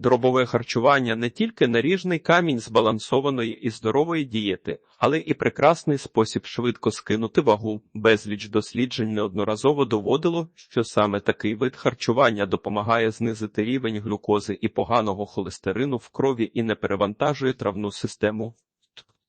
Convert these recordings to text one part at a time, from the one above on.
Дробове харчування не тільки наріжний камінь збалансованої і здорової дієти, але і прекрасний спосіб швидко скинути вагу. Безліч досліджень неодноразово доводило, що саме такий вид харчування допомагає знизити рівень глюкози і поганого холестерину в крові і не перевантажує травну систему.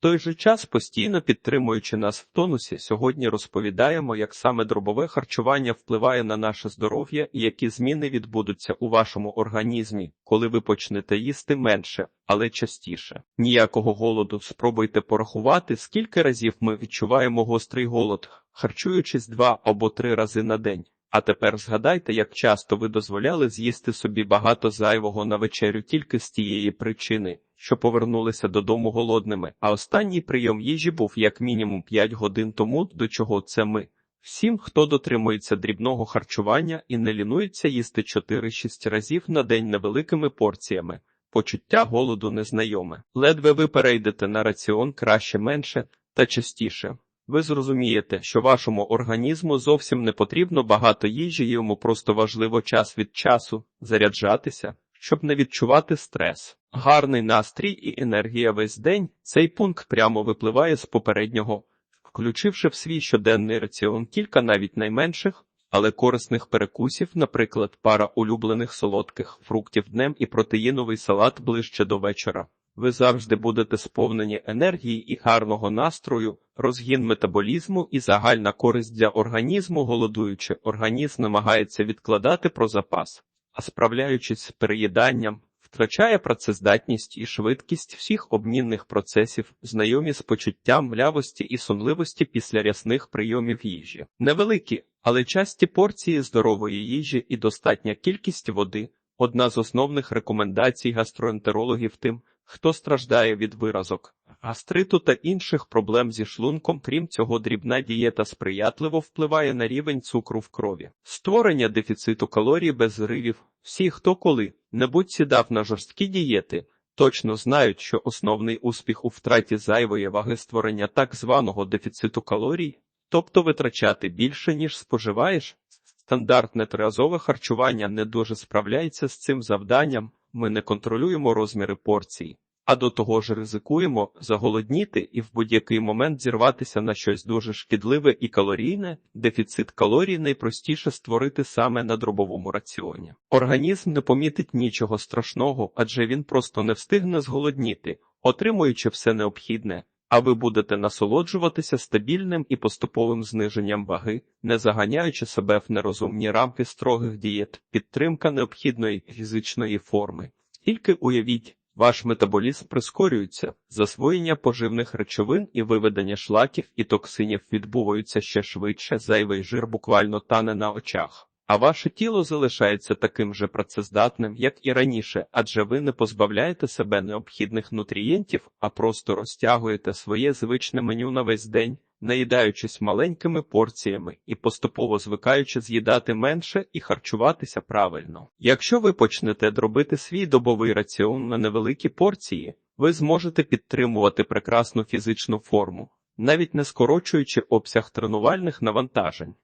Той же час, постійно підтримуючи нас в тонусі, сьогодні розповідаємо, як саме дробове харчування впливає на наше здоров'я і які зміни відбудуться у вашому організмі, коли ви почнете їсти менше, але частіше. Ніякого голоду. Спробуйте порахувати, скільки разів ми відчуваємо гострий голод, харчуючись два або три рази на день. А тепер згадайте, як часто ви дозволяли з'їсти собі багато зайвого на вечерю тільки з тієї причини, що повернулися додому голодними, а останній прийом їжі був як мінімум 5 годин тому, до чого це ми. Всім, хто дотримується дрібного харчування і не лінується їсти 4-6 разів на день невеликими порціями, почуття голоду незнайоме. Ледве ви перейдете на раціон краще менше та частіше. Ви зрозумієте, що вашому організму зовсім не потрібно багато їжі, йому просто важливо час від часу заряджатися, щоб не відчувати стрес. Гарний настрій і енергія весь день. Цей пункт прямо випливає з попереднього, включивши в свій щоденний раціон кілька навіть найменших, але корисних перекусів, наприклад, пара улюблених солодких фруктів днем і протеїновий салат ближче до вечора. Ви завжди будете сповнені енергії і гарного настрою, розгін метаболізму і загальна користь для організму, голодуючи, організм намагається відкладати про запас, а справляючись з переїданням, втрачає працездатність і швидкість всіх обмінних процесів, знайомі з почуттям млявості і сонливості після рясних прийомів їжі. Невеликі, але часті порції здорової їжі і достатня кількість води одна з основних рекомендацій гастроентерологів тим, хто страждає від виразок, гастриту та інших проблем зі шлунком, крім цього, дрібна дієта сприятливо впливає на рівень цукру в крові. Створення дефіциту калорій без зривів. Всі, хто коли-небудь сідав на жорсткі дієти, точно знають, що основний успіх у втраті зайвої ваги створення так званого дефіциту калорій, тобто витрачати більше, ніж споживаєш. Стандартне триразове харчування не дуже справляється з цим завданням. Ми не контролюємо розміри порцій, а до того ж ризикуємо заголодніти і в будь-який момент зірватися на щось дуже шкідливе і калорійне. Дефіцит калорій найпростіше створити саме на дробовому раціоні. Організм не помітить нічого страшного, адже він просто не встигне зголодніти, отримуючи все необхідне. А ви будете насолоджуватися стабільним і поступовим зниженням ваги, не заганяючи себе в нерозумні рамки строгих дієт, підтримка необхідної фізичної форми. Тільки уявіть, ваш метаболізм прискорюється, засвоєння поживних речовин і виведення шлаків і токсинів відбуваються ще швидше, зайвий жир буквально тане на очах. А ваше тіло залишається таким же працездатним, як і раніше, адже ви не позбавляєте себе необхідних нутрієнтів, а просто розтягуєте своє звичне меню на весь день, наїдаючись маленькими порціями і поступово звикаючи з'їдати менше і харчуватися правильно. Якщо ви почнете дробити свій добовий раціон на невеликі порції, ви зможете підтримувати прекрасну фізичну форму, навіть не скорочуючи обсяг тренувальних навантажень.